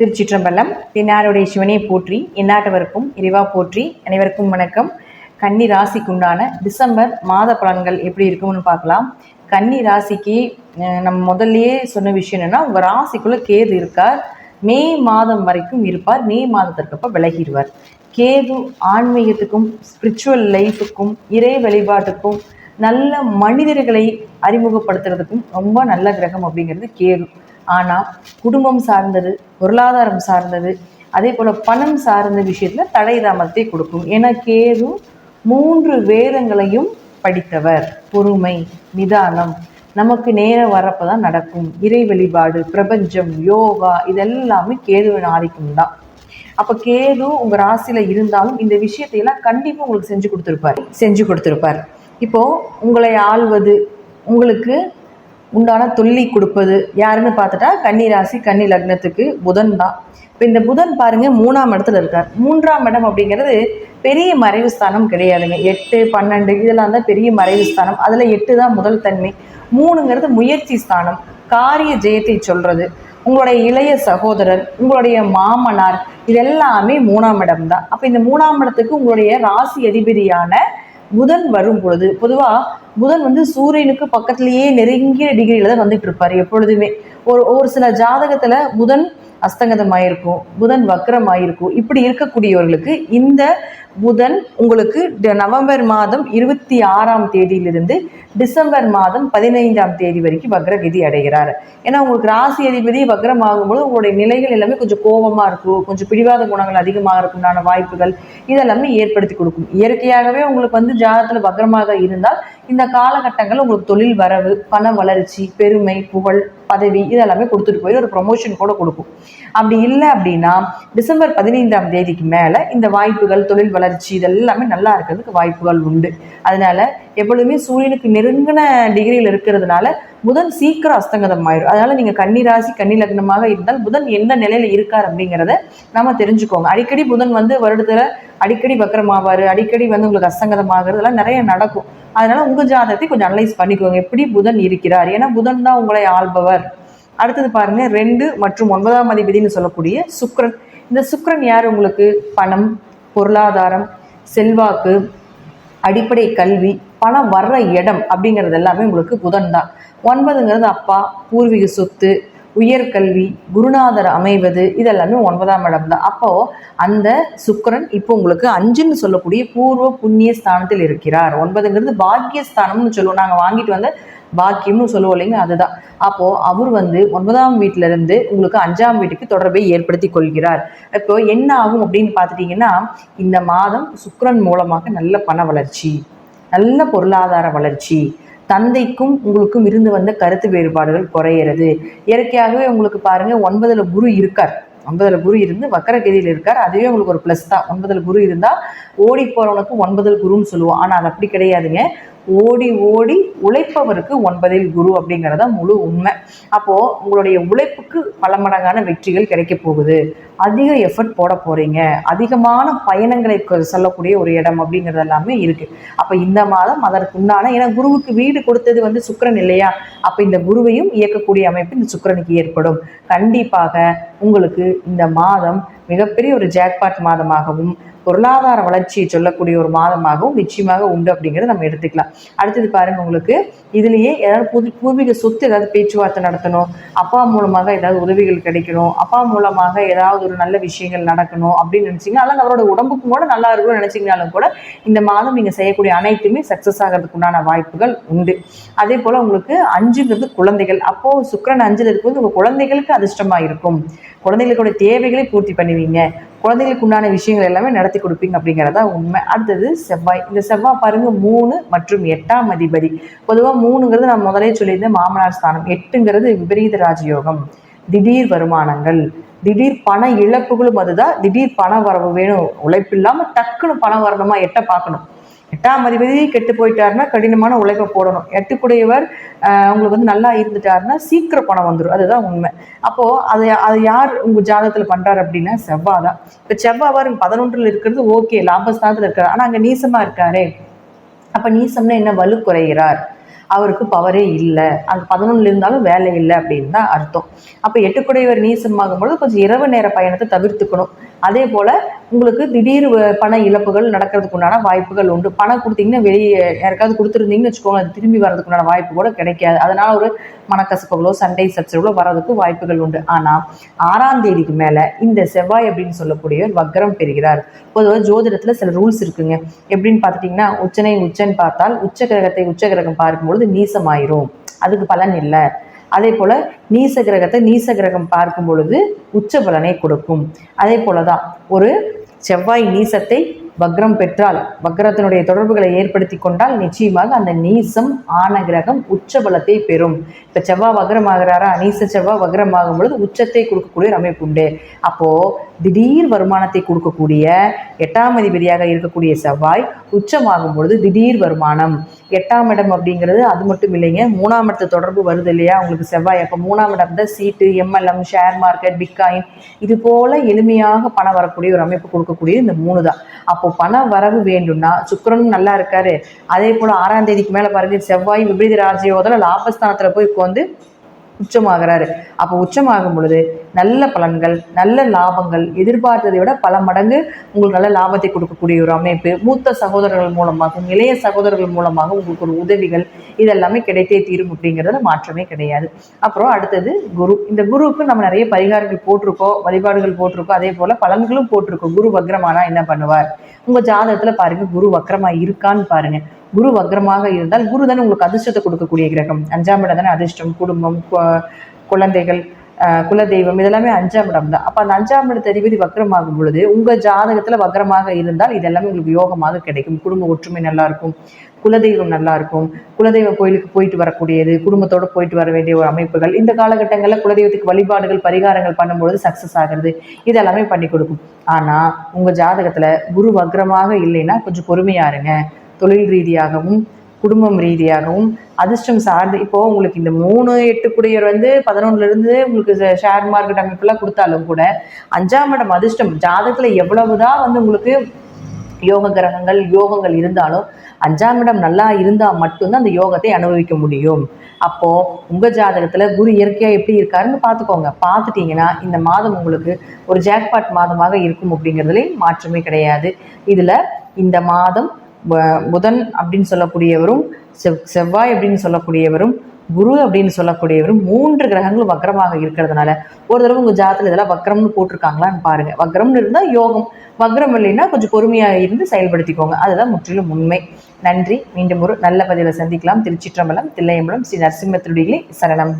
திருச்சிற்றம்பலம் தென்னாருடைய சிவனை போற்றி எந்நாட்டவருக்கும் இறைவா போற்றி அனைவருக்கும் வணக்கம். கன்னி ராசிக்குண்டான டிசம்பர் மாத பலன்கள் எப்படி இருக்கும்னு பார்க்கலாம். கன்னி ராசிக்கு நம்ம முதல்லயே சொன்ன விஷயம் என்னன்னா உங்க ராசிக்குள்ள கேது இருக்கார். மே மாதம் வரைக்கும் இருப்பார். மே மாதத்திற்கு அப்ப விலகிடுவார். கேது ஆன்மீகத்துக்கும் ஸ்பிரிச்சுவல் லைஃபுக்கும் இறை வழிபாட்டுக்கும் நல்ல மனிதர்களை அறிமுகப்படுத்துறதுக்கும் ரொம்ப நல்ல கிரகம் அப்படிங்கிறது கேது. ஆனால் குடும்பம் சார்ந்தது பொருளாதாரம் சார்ந்தது அதே போல் பணம் சார்ந்த விஷயத்தில் தடை தாமதத்தை கொடுக்கும். ஏன்னா கேது மூன்று வேதங்களையும் படித்தவர். பொறுமை நிதானம். நமக்கு நேரம் வரப்போ தான் நடக்கும். இறை வழிபாடு பிரபஞ்சம் யோகா இதெல்லாமே கேதுவின் ஆதிக்கம் தான். அப்போ கேது உங்கள் ராசியில் இருந்தாலும் இந்த விஷயத்தையெல்லாம் கண்டிப்பாக உங்களுக்கு செஞ்சு கொடுத்துருப்பார். செஞ்சு கொடுத்துருப்பார். இப்போது உங்களை ஆள்வது உங்களுக்கு உண்டான தொல்லி கொடுப்பது யாருன்னு பார்த்துட்டா கன்னி ராசி கன்னி லக்னத்துக்கு புதன் தான். இப்போ இந்த புதன் பாருங்க மூணாம் இடத்துல இருக்கார். மூன்றாம் இடம் அப்படிங்கிறது பெரிய மறைவு ஸ்தானம் கிடையாதுங்க. எட்டு பன்னெண்டு இதெல்லாம் தான் பெரிய மறைவு ஸ்தானம். அதில் எட்டு தான் முதல் தன்மை. மூணுங்கிறது முயற்சி ஸ்தானம். காரிய ஜெயத்தை சொல்றது. உங்களுடைய இளைய சகோதரர் உங்களுடைய மாமனார் இதெல்லாமே மூணாம் இடம் தான். அப்போ இந்த மூணாம் இடத்துக்கு உங்களுடைய ராசி அதிபதியான புதன் வரும் பொழுது பொதுவாக புதன் வந்து சூரியனுக்கு பக்கத்திலேயே நெருங்கிய டிகிரியில தான் வந்துட்டு இருப்பாரு எப்பொழுதுமே. ஒரு ஒரு சில ஜாதகத்துல புதன் அஸ்தங்கதமாயிருக்கும் புதன் வக்ரமாயிருக்கும். இப்படி இருக்கக்கூடியவர்களுக்கு இந்த புதன் உங்களுக்கு ட- நவம்பர் மாதம் இருபத்தி ஆறாம் தேதியிலிருந்து டிசம்பர் மாதம் பதினைந்தாம் தேதி வரைக்கும் வக்ரகதி அடைகிறார். ஏன்னா உங்களுக்கு ராசி அதிபதி வக்ரம் ஆகும்போது உங்களுடைய நிலைகள் எல்லாமே கொஞ்சம் கோபமா இருக்கும். கொஞ்சம் பிடிவாத குணங்கள் அதிகமாக இருக்கும்னான வாய்ப்புகள் இதெல்லாமே ஏற்படுத்தி கொடுக்கும். இயற்கையாகவே உங்களுக்கு வந்து ஜாதகத்தில் வக்ரமாக இருந்தால் இந்த காலகட்டங்கள் உங்களுக்கு தொழில் வரவு பண வளர்ச்சி பெருமை புகழ் பதவி இதெல்லாமே கொடுத்துட்டு போய் ஒரு ப்ரொமோஷன் கூட கொடுக்கும். அப்படி இல்லை அப்படின்னா டிசம்பர் பதினைந்தாம் தேதிக்கு மேலே இந்த வாய்ப்புகள் தொழில் வளர்ச்சி இதெல்லாமே நல்லா இருக்கிறதுக்கு வாய்ப்புகள் உண்டு. அதனால எப்பொழுதுமே சூரியனுக்கு நெருங்கின டிகிரியில் இருக்கிறதுனால புதன் சீக்கிரம் அஸ்தங்கதம் ஆயிடும் அதனால நீங்க கன்னி ராசி கன்னி லக்னமாக இருந்தால் புதன் எந்த நிலையில இருக்கார் அப்படிங்கிறத நம்ம தெரிஞ்சுக்கோங்க. அடிக்கடி புதன் வந்து வருடத்துல அடிக்கடி வக்கரமாவாரு அடிக்கடி வந்து உங்களுக்கு அஸ்தங்கதம் ஆகுறதுலாம் நிறைய நடக்கும். அதனால உங்க ஜாதகத்தை கொஞ்சம் அனலைஸ் பண்ணிக்கோங்க. எப்படி புதன் இருக்கிறார்? ஏன்னா புதன் தான் உங்களை ஆள்பவர். அடுத்தது பாருங்க ரெண்டு மற்றும் ஒன்பதாம் அதிபதினு சொல்லக்கூடிய சுக்ரன் இந்த சுக்ரன் யார் உங்களுக்கு? பணம் பொருளாதாரம் செல்வாக்கு அடிப்படை கல்வி பணம் வர்ற இடம் அப்படிங்கிறது எல்லாமே உங்களுக்கு புதன் தான். ஒன்பதுங்கிறது அப்பா பூர்வீக சொத்து உயர்கல்வி குருநாதர் அமைவது இதெல்லாமே ஒன்பதாம் இடம் தான். அப்போ அந்த சுக்கரன் இப்போ உங்களுக்கு அஞ்சுன்னு சொல்லக்கூடிய பூர்வ புண்ணிய ஸ்தானத்தில் இருக்கிறார். ஒன்பதுங்கிறது பாக்கியஸ்தானம்னு சொல்லுவோம். நாங்கள் வாங்கிட்டு வந்த பாக்கியம்னு சொல்லுவோம் இல்லைங்க? அதுதான். அப்போ அவர் வந்து ஒன்பதாம் வீட்டில இருந்து உங்களுக்கு அஞ்சாம் வீட்டுக்கு தொடர்பை ஏற்படுத்தி கொள்கிறார். இப்போ என்ன ஆகும் அப்படின்னு பார்த்துட்டீங்கன்னா இந்த மாதம் சுக்கரன் மூலமாக நல்ல பண வளர்ச்சி. நல்ல பொருளாதார வளர்ச்சி. தந்தைக்கும் உங்களுக்கும் இருந்து வந்த கருத்து வேறுபாடுகள் குறையிறது. இயற்கையாகவே உங்களுக்கு பாருங்க ஒன்பதுல குரு இருக்கார். ஒன்பதுல குரு இருந்து வக்கரகதியில் இருக்கார். அதுவே உங்களுக்கு ஒரு ப்ளஸ் தான். ஒன்பதுல குரு இருந்தா ஓடி போறவனுக்கு ஒன்பதில் குருன்னு சொல்லுவோம். ஆனா அது அப்படி கிடையாதுங்க. ஓடி ஓடி உழைப்பவருக்கு ஒன்பதில் குரு அப்படிங்கிறத முழு உண்மை. அப்போ உங்களுடைய உழைப்புக்கு பல மடங்கான வெற்றிகள் கிடைக்க போகுது. அதிக எஃபர்ட் போட போறீங்க. அதிகமான பயணங்களை சொல்லக்கூடிய ஒரு இடம் அப்படிங்கிறது எல்லாமே இருக்கு. அப்ப இந்த மாதம் அதற்கு உண்டான ஏன்னா குருவுக்கு வீடு கொடுத்தது வந்து சுக்கரன் இல்லையா? அப்ப இந்த குருவையும் இயக்கக்கூடிய அமைப்பு இந்த சுக்கரனுக்கு ஏற்படும். கண்டிப்பாக உங்களுக்கு இந்த மாதம் மிகப்பெரிய ஒரு ஜாக்பாட் மாதமாகவும் பொருளாதார வளர்ச்சியை சொல்லக்கூடிய ஒரு மாதமாகவும் நிச்சயமாக உண்டு அப்படிங்கிறத நம்ம எடுத்துக்கலாம். அடுத்தது பாருங்க உங்களுக்கு இதுலயே ஏதாவது புது பூர்வீக சொத்து ஏதாவது பேச்சுவார்த்தை நடத்தணும் அப்பா மூலமாக ஏதாவது உதவிகள் கிடைக்கணும் அப்பா மூலமாக ஏதாவது ஒரு நல்ல விஷயங்கள் நடக்கணும் அப்படின்னு நினைச்சீங்க அல்லது அவரோட உடம்புக்கும் கூட நல்லா இருக்கும்னு நினைச்சீங்கனாலும் கூட இந்த மாதம் நீங்க செய்யக்கூடிய அனைத்துமே சக்சஸ் ஆகிறதுக்கு உண்டான வாய்ப்புகள் உண்டு. அதே போல உங்களுக்கு அஞ்சுங்கிறது குழந்தைகள். அப்போ சுக்கிரன் அஞ்சுல இருக்கும்போது உங்க குழந்தைகளுக்கு அதிர்ஷ்டமா இருக்கும். குழந்தைகளுடைய தேவைகளை பூர்த்தி பண்ணுவீங்க. குழந்தைகளுக்கு உண்டான விஷயங்கள் எல்லாமே நடத்தி கொடுப்பீங்க அப்படிங்கிறதா உண்மை. அடுத்தது செவ்வாய். இந்த செவ்வாய் பாருங்க மூணு மற்றும் எட்டாம் அதிபதி. பொதுவாக மூணுங்கிறது நான் முதலே சொல்லியிருந்தேன் மாமனார் ஸ்தானம். எட்டுங்கிறது விபரீத ராஜயோகம். திடீர் வருமானங்கள். திடீர் பண இழப்புகளும் அதுதான். திடீர் பண வரவு வேணும். உழைப்பு இல்லாமல் டக்குன்னு பணம் வரணுமா? எட்ட பார்க்கணும். எட்டாம் அதிபதி கெட்டு போயிட்டாருன்னா கடினமான உழைப்பை போடணும். எட்டுக்குடையவர் உங்களுக்கு வந்து நல்லா இருந்துட்டாருன்னா சீக்கிரம் பணம் வந்துடும் அதுதான் உண்மை. அப்போ அதை அதை யார் உங்க ஜாதகத்துல பண்றாரு அப்படின்னா செவ்வாய் தான். இப்போ செவ்வாய் பாருங்க பதினொன்றில் இருக்கிறது ஓகே லாபஸ்தானத்தில் இருக்காரு. ஆனா அங்க நீசமா இருக்காரே. அப்ப நீசம்னா என்ன? வலு குறைகிறார் அவருக்கு பவரே இல்லை. அந்த பதினொன்றுல இருந்தாலும் வேலை இல்லை அப்படின்னு தான் அர்த்தம். அப்போ எட்டுக்குடையவர் நீசமாகும் பொழுது கொஞ்சம் இரவு நேர பயணத்தை தவிர்த்துக்கணும். அதே போல் உங்களுக்கு திடீர் வ- பண இழப்புகள் நடக்கிறதுக்கு உண்டான வாய்ப்புகள் உண்டு. பணம் கொடுத்தீங்கன்னா வெளியே யாருக்காவது கொடுத்துருந்தீங்கன்னு வச்சுக்கோங்க அது திரும்பி வர்றதுக்கு உண்டான வாய்ப்பு கூட கிடைக்காது. அதனால ஒரு மனக்கசப்புகளோ சண்டை சச்சரவுகளோ வர்றதுக்கு வாய்ப்புகள் உண்டு. ஆனால் ஆறாம் தேதிக்கு மேலே இந்த செவ்வாய் அப்படின்னு சொல்லக்கூடியவர் வக்ரம் பெறுகிறார். பொதுவாக ஜோதிடத்தில் சில ரூல்ஸ் இருக்குங்க. எப்படின்னு பார்த்துட்டிங்கன்னா உச்சனை உச்சன் பார்த்தால் உச்ச கிரகத்தை உச்ச கிரகம் பார்க்கும்பொழுது நீசமாயிரும். அதுக்கு பலன் இல்லை. அதே போல நீச கிரகத்தை நீச கிரகம் பார்க்கும் பொழுது உச்ச பலனை கொடுக்கும். அதே போல தான் ஒரு செவ்வாய் நீசத்தை வக்ரம் பெற்றால் வக்ரத்தினுடைய தொடர்புகளை ஏற்படுத்தி கொண்டால் நிச்சயமாக அந்த நீசம் ஆன கிரகம் உச்ச பலத்தை பெறும். இப்போ செவ்வாய் வக்ரம் ஆகிறாரா நீச செவ்வாய் வக்ரம் ஆகும் பொழுது உச்சத்தை கொடுக்கக்கூடிய ஒரு அமைப்பு உண்டு. அப்போ திடீர் வருமானத்தை கொடுக்கக்கூடிய எட்டாம் அதிபதியாக இருக்கக்கூடிய செவ்வாய் உச்சமாகும் பொழுது திடீர் வருமானம். எட்டாம் இடம் அப்படிங்கிறது அது மட்டும் இல்லைங்க. மூணாம் இடத்து தொடர்பு வருது இல்லையா? உங்களுக்கு செவ்வாய் அப்போ மூணாம் இடம் தான் சீட்டு எம்எல்எம் ஷேர் மார்க்கெட் பிட்காயின் இது போல எளிமையாக பணம் வரக்கூடிய ஒரு அமைப்பு கொடுக்கக்கூடிய இந்த மூணு தான். அப்போ பண வரவு வேண்டும்னா சுக்கிரனும் நல்லா இருக்காரு. அதே போல ஆறாம் தேதிக்கு மேல பாருங்க செவ்வாய் விபரீத ராஜயோகத்தில் லாபஸ்தானத்துல போய் உட்காந்து உச்சமாகிறாரு. அப்போ உச்சமாகும் பொழுது நல்ல பலன்கள் நல்ல லாபங்கள் எதிர்பார்த்ததை விட பல மடங்கு உங்களுக்கு நல்ல லாபத்தை கொடுக்கக்கூடிய ஒரு அமைப்பு. மூத்த சகோதரர்கள் மூலமாகவும் இளைய சகோதரர்கள் மூலமாக உங்களுக்கு ஒரு உதவிகள் இதெல்லாமே கிடைத்தே தீரும் அப்படிங்கிறதுல மாற்றமே கிடையாது. அப்புறம் அடுத்தது குரு. இந்த குருவுக்கு நம்ம நிறைய பரிகாரங்கள் போட்டிருக்கோம் வழிபாடுகள் போட்டிருக்கோம். அதே போல பலன்களும் போட்டிருக்கோம். குரு வக்ரமானா என்ன பண்ணுவார்? உங்க ஜாதகத்துல பாருங்க குரு வக்ரமா இருக்கான்னு பாருங்க. குரு வக்ரமாக இருந்தால் குரு தானே உங்களுக்கு அதிர்ஷ்டத்தை கொடுக்கக்கூடிய கிரகம். அஞ்சாம் இடம் தானே அதிர்ஷ்டம். குடும்பம் குழந்தைகள் குலதெய்வம் இதெல்லாமே அஞ்சாம் இடம் தான் அப்போ அந்த அஞ்சாம் இடத்து அதிபதி வக்ரமாகும் பொழுது உங்கள் ஜாதகத்தில் வக்ரமாக இருந்தால் இதெல்லாமே உங்களுக்கு யோகமாக கிடைக்கும். குடும்ப ஒற்றுமை நல்லாயிருக்கும் குலதெய்வம் நல்லாயிருக்கும் குலதெய்வ கோயிலுக்கு போயிட்டு வரக்கூடியது குடும்பத்தோட போயிட்டு வர வேண்டிய ஒரு அமைப்புகள். இந்த காலகட்டங்களில் குலதெய்வத்துக்கு வழிபாடுகள் பரிகாரங்கள் பண்ணும்பொழுது சக்ஸஸ் ஆகிறது. இதெல்லாமே பண்ணி கொடுக்கும். ஆனால் உங்கள் ஜாதகத்தில் குரு வக்ரமாக இல்லைன்னா கொஞ்சம் பொறுமையா இருங்க. தொழில் ரீதியாகவும் குடும்பம் ரீதியாகவும் அதிர்ஷ்டம் சார்ந்து இப்போ உங்களுக்கு இந்த மூணு எட்டு குடியர் வந்து பதினொன்னுல இருந்து உங்களுக்கு ஷேர் மார்க்கெட் அமைப்புலாம் கொடுத்தாலும் கூட அஞ்சாம் இடம் அதிர்ஷ்டம் ஜாதகத்துல எவ்வளவுதான் வந்து உங்களுக்கு யோக கிரகங்கள் யோகங்கள் இருந்தாலும் அஞ்சாம் இடம் நல்லா இருந்தால் மட்டும்தான் அந்த யோகத்தை அனுபவிக்க முடியும். அப்போ உங்க ஜாதகத்துல குரு இயற்கையா எப்படி இருக்காருன்னு பார்த்துக்கோங்க. பார்த்துட்டிங்கன்னா இந்த மாதம் உங்களுக்கு ஒரு ஜாக்பாட் மாதமாக இருக்கும் அப்படிங்கிறதுல மாற்றமே கிடையாது. இதுல இந்த மாதம் புதன் அப்படின்னு சொல்லக்கூடியவரும் செவ் செவ்வாய் அப்படின்னு சொல்லக்கூடியவரும் குரு அப்படின்னு சொல்லக்கூடியவரும் மூன்று கிரகங்களும் வக்ரமாக இருக்கிறதுனால ஒரு தடவை உங்க ஜாதகத்துல இதெல்லாம் வக்ரம்னு போட்டிருக்காங்களான்னு பாருங்க. வக்ரம்னு இருந்தா யோகம். வக்ரம் இல்லைன்னா கொஞ்சம் பொறுமையாக இருந்து செயல்படுத்திக்கோங்க. அதுதான் முற்றிலும் உண்மை. நன்றி. மீண்டும் ஒரு நல்ல பதிவில் சந்திக்கலாம். திருச்சிற்றம்பலம் தில்லையம்பலம் ஸ்ரீ நரசிம்மத்திருடிகளே சரணம்.